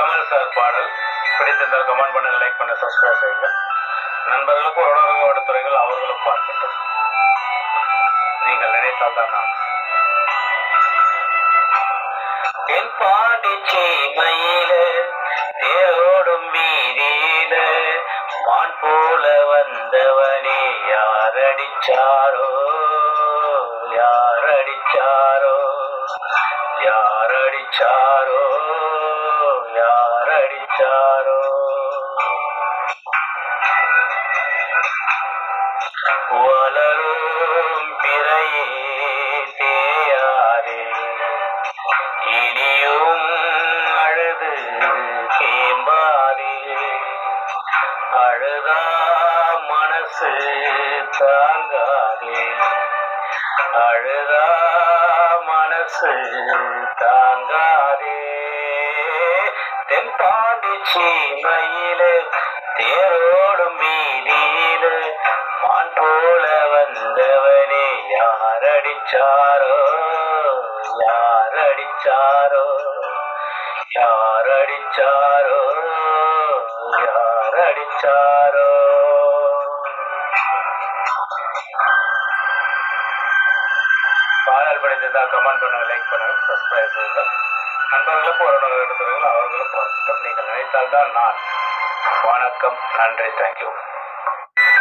Kamal sir பாடல். பிடித்திருந்தால் comment பண்ணுங்க லைக் பண்ண சப்ஸ்கிரைப் செய்யுங்க. நண்பர்களுக்கும் உறவுகளுக்கு எடுத்துரைகள் அவர்களும் பார்க்கட்டும் நீங்கள் நினைத்தால் தான் நான். தென்பாண்டி சீமையில தேரோடும் வீதியில மான் போல வந்தவனே யாரடிச்சாரோ யாரடிச்சாரோ? யாரடிச்சாரோ? யாரடிச்சாரோ? வளரும் பிறையே தேயாரே இனியும் அழுது தேம்பாரே அழுதா மனசு தாங்காதே. அழுதா மனசு தாங்காதே. தென்பாண்டி சீமையிலே தேரோடும் அடிச்சாரோ? யார் அடிச்சாரோ? யார் அடிச்சாரோ? யார் அடிச்சாரோ? பாடல் படித்ததா கமெண்ட் பண்ணுங்க லைக் பண்ணுங்க சப்ஸ்கிரைப் செய்யுங்க நண்பர்களுக்கு ஒரு எடுத்துருங்கள் அவர்களும் பார்க்கட்டும் நீங்கள் நினைத்தால்தான் நான் வணக்கம் நன்றி தேங்க்யூ